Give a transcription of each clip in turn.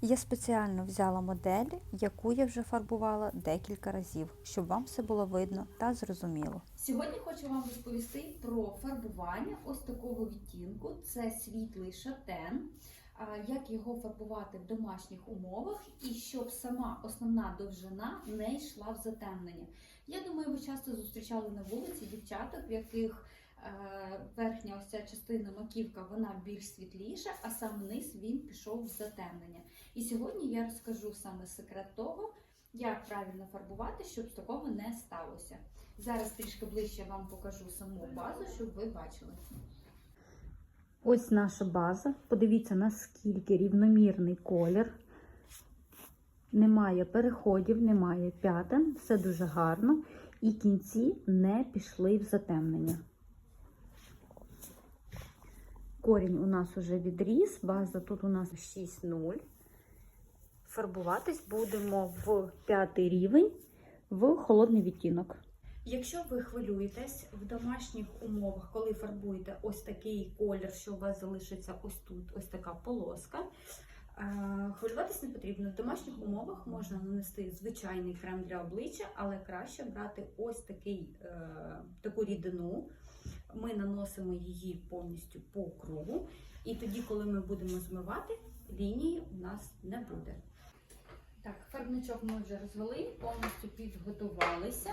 Я спеціально взяла модель, яку я вже фарбувала декілька разів, щоб вам все було видно та зрозуміло. Сьогодні хочу вам розповісти про фарбування ось такого відтінку. Це світлий шатен. Як його фарбувати в домашніх умовах і щоб сама основна довжина не йшла в затемнення. Я думаю, ви часто зустрічали на вулиці дівчаток, в яких верхня ось ця частина маківка вона більш світліша, а сам низ він пішов в затемнення. І сьогодні я розкажу саме секрет того, як правильно фарбувати, щоб такого не сталося. Зараз трішки ближче вам покажу саму базу, щоб ви бачили. Ось наша база. Подивіться, наскільки рівномірний колір. Немає переходів, немає п'ятен, все дуже гарно. І кінці не пішли в затемнення. Корінь у нас уже відріс, база тут у нас 6,0. Фарбуватись будемо в п'ятий рівень в холодний відтінок. Якщо ви хвилюєтесь в домашніх умовах, коли фарбуєте ось такий колір, що у вас залишиться ось тут, ось така полоска. е, Хвилюватись не потрібно. В домашніх умовах можна нанести звичайний крем для обличчя, але краще брати ось такий, е, таку рідину. Ми наносимо її повністю по кругу, і тоді, коли ми будемо змивати, лінії у нас не буде. Так, фарбничок ми вже розвели, повністю підготувалися.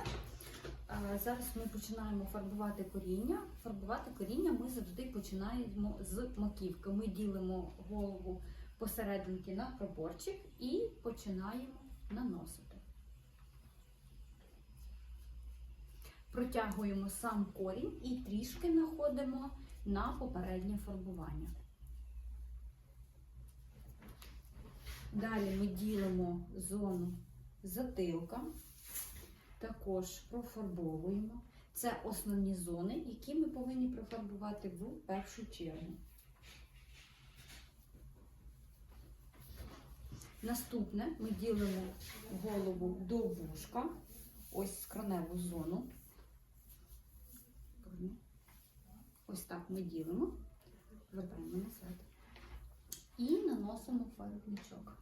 Зараз ми починаємо фарбувати коріння. Фарбувати коріння ми завжди починаємо з маківки. Ми ділимо голову посерединки на проборчик і починаємо наносити. Протягуємо сам корінь і трішки находимо на попереднє фарбування. Далі ми ділимо зону затилка, також профарбовуємо. Це основні зони, які ми повинні профарбувати в першу чергу. Наступне ми ділимо голову до вушка, ось скроневу зону. Ось так ми ділимо, вертаємо назад. І наносимо фарбничок.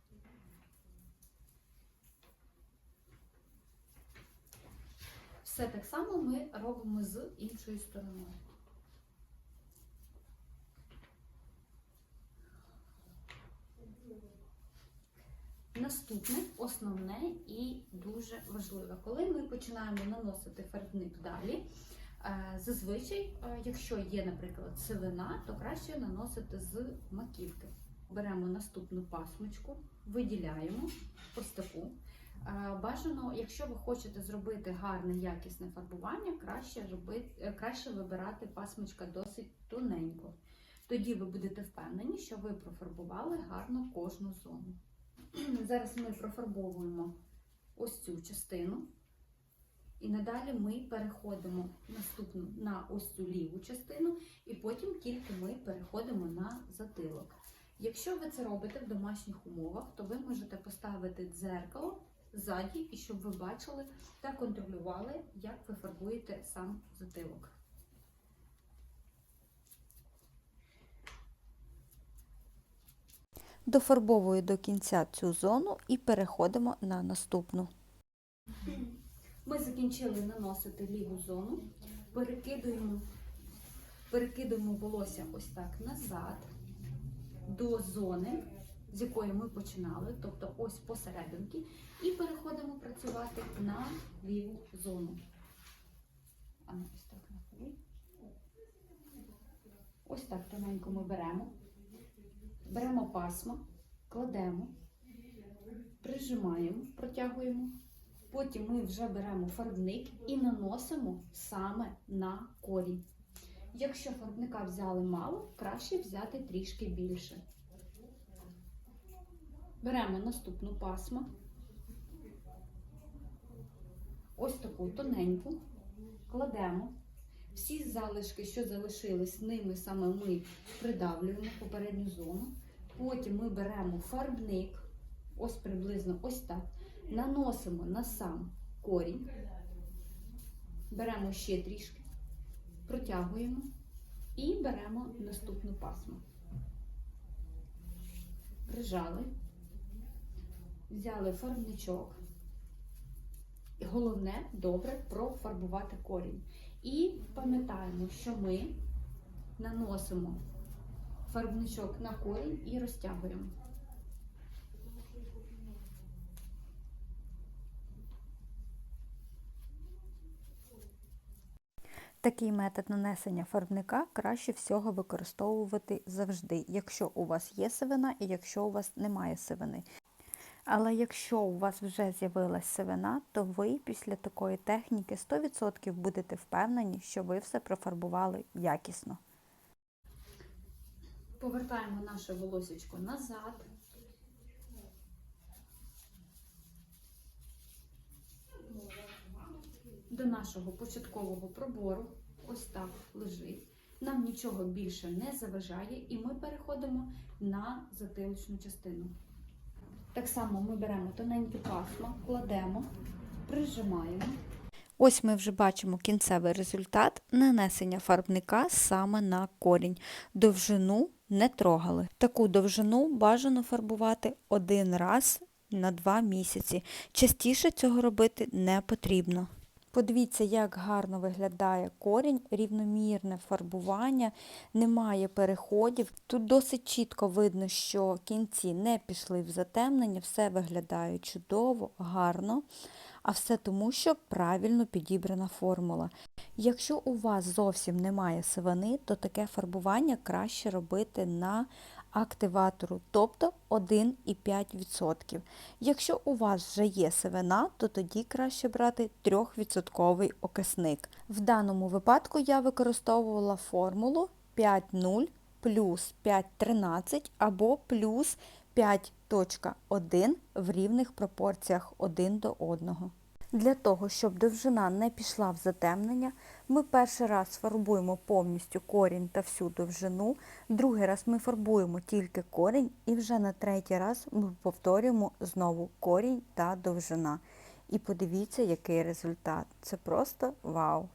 Все так само ми робимо з іншою стороною. Наступне, основне і дуже важливе. Коли ми починаємо наносити фарбник далі, зазвичай, е, якщо є, наприклад, сивина, то краще наносити з маківки. Беремо наступну пасмочку, виділяємо ось таку. Е, Бажано, якщо ви хочете зробити гарне якісне фарбування, краще, робити, е, краще вибирати пасмочка досить тоненько. Тоді ви будете впевнені, що ви профарбували гарно кожну зону. Зараз ми профарбовуємо ось цю частину. І надалі ми переходимо наступну на ось цю ліву частину, і потім тільки ми переходимо на затилок. Якщо ви це робите в домашніх умовах, то ви можете поставити дзеркало ззаді, і щоб ви бачили та контролювали, як ви фарбуєте сам затилок. Дофарбовую до кінця цю зону і переходимо на наступну. Закінчили наносити ліву зону, перекидуємо, перекидуємо волосся ось так назад до зони, з якої ми починали, тобто ось посерединки, і переходимо працювати на ліву зону. Ну, ось так так тоненько ми беремо. Беремо пасмо, кладемо, прижимаємо, протягуємо. Потім ми вже беремо фарбник і наносимо саме на корінь. Якщо фарбника взяли мало, краще взяти трішки більше. Беремо наступну пасму. Ось таку тоненьку, кладемо. Всі залишки, що залишились, ними саме ми придавлюємо попередню зону. Потім ми беремо фарбник, ось приблизно ось так, наносимо на сам корінь, беремо ще трішки, протягуємо і беремо наступну пасму. Прижали, взяли фарбничок. Головне добре профарбувати корінь. І пам'ятаємо, що ми наносимо фарбничок на корінь і розтягуємо. Такий метод нанесення фарбника краще всього використовувати завжди, якщо у вас є сивина і якщо у вас немає сивини. Але якщо у вас вже з'явилась сивина, то ви після такої техніки 100% будете впевнені, що ви все профарбували якісно. Повертаємо наше волосечко назад. До нашого початкового пробору. Ось так лежить. Нам нічого більше не заважає, і ми переходимо на затилочну частину. Так само ми беремо тоненьке пасмо, кладемо, прижимаємо. Ось ми вже бачимо кінцевий результат нанесення фарбника саме на корінь. Довжину не трогали. Таку довжину бажано фарбувати один раз на два місяці. Частіше цього робити не потрібно. Подивіться, як гарно виглядає корінь, рівномірне фарбування, немає переходів. Тут досить чітко видно, що кінці не пішли в затемнення, все виглядає чудово, гарно. А все тому, що правильно підібрана формула. Якщо у вас зовсім немає сивини, то таке фарбування краще робити на активатору, тобто 1,5%. Якщо у вас вже є сивина, то тоді краще брати 3% окисник. В даному випадку я використовувала формулу 5,0 плюс 5,13 або плюс 5.1 в рівних пропорціях один до одного. Для того, щоб довжина не пішла в затемнення, ми перший раз фарбуємо повністю корінь та всю довжину, другий раз ми фарбуємо тільки корінь і вже на третій раз ми повторюємо знову корінь та довжина. І подивіться, який результат. Це просто вау!